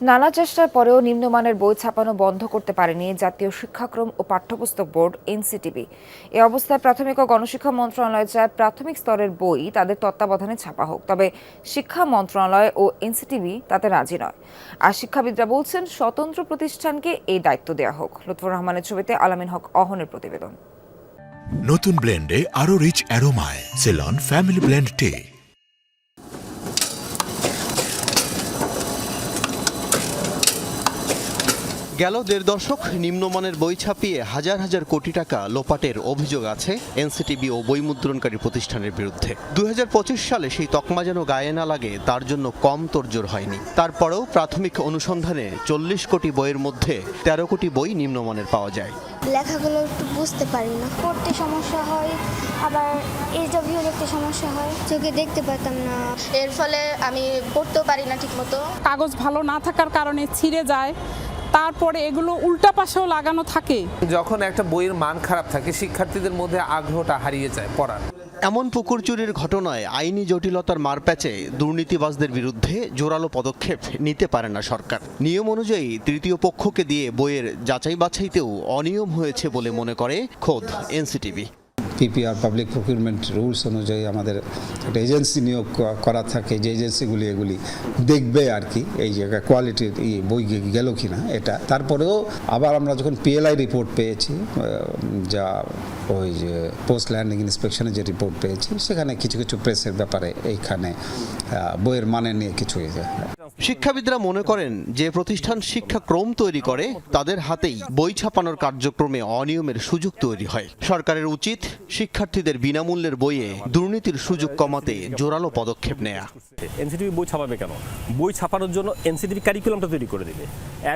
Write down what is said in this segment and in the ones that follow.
নানা চেষ্টার পরেও নিম্নমানের বই ছাপানো বন্ধ করতে পারেনি জাতীয় শিক্ষাক্রম ও পাঠ্যপুস্তক বোর্ড, এনসিটিবি। এ অবস্থায় প্রাথমিক ও গণশিক্ষা মন্ত্রণালয় চায় প্রাথমিক স্তরের বই তাদের তত্ত্বাবধানে ছাপা হোক, তবে শিক্ষা মন্ত্রণালয় ও এনসিটিবি তাতে রাজি নয়। আর শিক্ষাবিদরা বলছেন, স্বতন্ত্র প্রতিষ্ঠানকে এই দায়িত্ব দেওয়া হোক। লুৎফুর রহমানের ছবিতে আলামিন হক অহনের প্রতিবেদন। নতুন ব্লেন্ডে আরও রিচ অ্যারোমায়, সেলন, ফ্যামিলি ব্লেন্ড টে। গেল দেড় দশক নিম্নমানের বই ছাপিয়ে হাজার হাজার কোটি টাকা লোপাটের অভিযোগ আছে এনসিটিবি ও বই মুদ্রণকারী প্রতিষ্ঠানের বিরুদ্ধে। দুই হাজার পঁচিশ সালে সেই তকমা যেন গায়ে না লাগে তার জন্য কম তোড়জোড় হয়নি। তারপরেও প্রাথমিক অনুসন্ধানে চল্লিশ কোটি বইয়ের মধ্যে তেরো কোটি বই নিম্নমানের পাওয়া যায়। লেখাগুলো একটু বুঝতে পারি না। পড়তে সমস্যা হয় আবার ইন্টারভিউ দেখতে সমস্যা হয়। চোখে দেখতে পেতাম না। এর ফলে আমি পড়তেও পারি না ঠিকমতো। কাগজ ভালো না থাকার কারণে ছিঁড়ে যায়। তারপরে এগুলো উল্টা পাশেও লাগানো থাকে। যখন একটা বইয়ের মান খারাপ থাকে শিক্ষার্থীদের মধ্যে আগ্রহটা হারিয়ে যায় পড়ার। এমন পুকুর চুরির ঘটনায় আইনি জটিলতার মারপ্যাচে দুর্নীতিবাজদের বিরুদ্ধে জোরালো পদক্ষেপ নিতে পারে না সরকার। নিয়ম অনুযায়ী তৃতীয় পক্ষকে দিয়ে বইয়ের যাচাই বাছাইতেও অনিয়ম হয়েছে বলে মনে করে খোদ NCTV. PPR public procurement rules অনুযায়ী আমাদের একটা এজেন্সি নিয়োগ করা থাকে, যে এজেন্সিগুলি এগুলি দেখবে আর কি, এই জায়গায় কোয়ালিটির বই গেল কিনা এটা। তারপরেও আবার আমরা যখন পিএলআই রিপোর্ট পেয়েছি যা ওই যে পোস্ট ল্যান্ডিং ইন্সপেকশনের যে রিপোর্ট পেয়েছি, সেখানে কিছু কিছু প্রেসের ব্যাপারে এইখানে বইয়ের মানে নিয়ে কিছু শিক্ষাবিদরা মনে করেন যে প্রতিষ্ঠান শিক্ষাক্রম তৈরি করে, তাদের হাতেই বই ছাপানোর কার্যক্রমে অনিয়মের সুযোগ তৈরি হয়। সরকারের উচিত শিক্ষার্থীদের বিনামূল্যের বইয়ে দুর্নীতির সুযোগ কমাতে জোরালো পদক্ষেপ নেয়া। এনসিটিভি বই ছাপাবে কেন? বই ছাপানোর জন্য এনসিটিভি কারিকুলামটা তৈরি করে দেবে।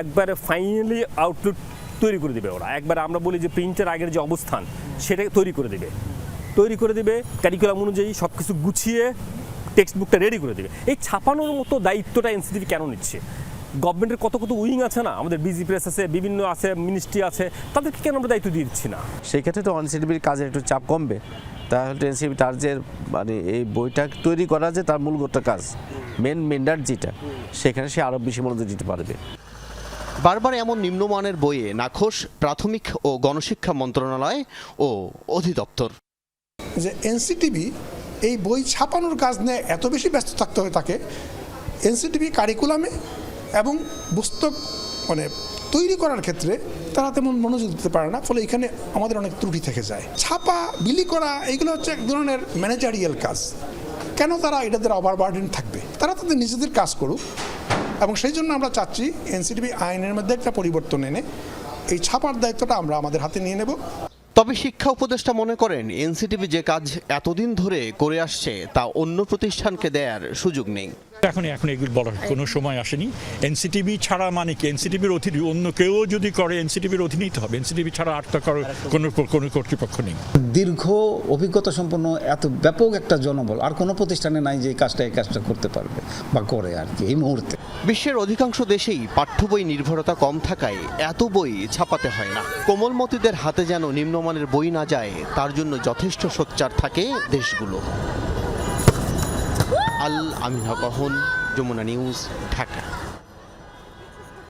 একবারে ফাইনালি আউটলুক তৈরি করে দিবে ওরা। একবারে আমরা বলি যে প্রিন্টের আগের যে অবস্থান, সেটা তৈরি করে দেবে। তৈরি করে দেবে কারিকুলাম অনুযায়ী সব কিছু গুছিয়ে টেক্সট বুকটা রেডি করে দেবে। এই ছাপানোর মতো দায়িত্বটা এনসিটিভি কেন নিচ্ছে? গভর্নমেন্টের কত কত উইং আছে না? আমাদের বিজি প্রেস আছে বিভিন্ন আছে মিনিস্ট্রি আছে তাদেরকে কেন আমরা দায়িত্ব দিয়ে দিচ্ছি না? সেই ক্ষেত্রে তো এনসিটিভির কাজের একটু চাপ কমবে। তাহলে এনসিটিভি তার যে মানে এই বইটা তৈরি করা যে তার মূলগত কাজ মেন মেন্ডার যেটা সেখানে সে আরও বেশি মনোযোগ দিতে পারবে। বারবার এমন নিম্নমানের বইয়ে নাখোশ প্রাথমিক ও গণশিক্ষা মন্ত্রণালয় ও অধিদপ্তর। যে এনসিটিভি এই বই ছাপানোর কাজ নিয়ে এত বেশি ব্যস্ত থাকতে হয় তাকে এনসিটিভি কারিকুলামে এবং পুস্তক মানে তৈরি করার ক্ষেত্রে তারা তেমন মনোযোগ দিতে পারে না, ফলে এখানে আমাদের অনেক ত্রুটি থেকে যায়। ছাপা, বিলি করা, এগুলো হচ্ছে এক ধরনের ম্যানেজারিয়াল কাজ। কেন তারা এটাদের ওভারবার্ডেন থাকবে? তারা তাদের নিজেদের কাজ করুক এবং সেই জন্য আমরা চাচ্ছি এনসিটিভি আইনের মধ্যে একটা পরিবর্তন এনে এই ছাপার দায়িত্বটা আমরা আমাদের হাতে নিয়ে নেব। তবে শিক্ষা উপদেষ্টা মনে করেন, এনসিটিভি যে কাজ এতদিন ধরে করে আসছে, তা অন্য প্রতিষ্ঠানকে দেয়ার সুযোগ নেই। এখন এখন এগুলো বলার কোনো সময় আসেনি। এনসিটিভি ছাড়া মানে কি? এনসিটিভির অধীনে অন্য কেউ যদি করে এনসিটিভির অধীনেই তো হবে। এনসিটিভি ছাড়া আর তো কোনো কোনো কর্তৃপক্ষ নেই। দীর্ঘ অভিজ্ঞতা সম্পন্ন এত ব্যাপক একটা জনবল আর কোনো প্রতিষ্ঠানে নাই যে এই কাজটা এই কাজটা করতে পারবে বা করে আর কি এই মুহূর্তে। বিশ্বের অধিকাংশ দেশেই পাঠ্য বই নির্ভরতা কম থাকায় এত বই ছাপাতে হয় না। কোমলমতিদের হাতে যেন নিম্নমানের বই না যায় তার জন্য যথেষ্ট সোচ্চার থাকে দেশগুলো। আল আমিন কহন যমুনা নিউজ ঢাকা।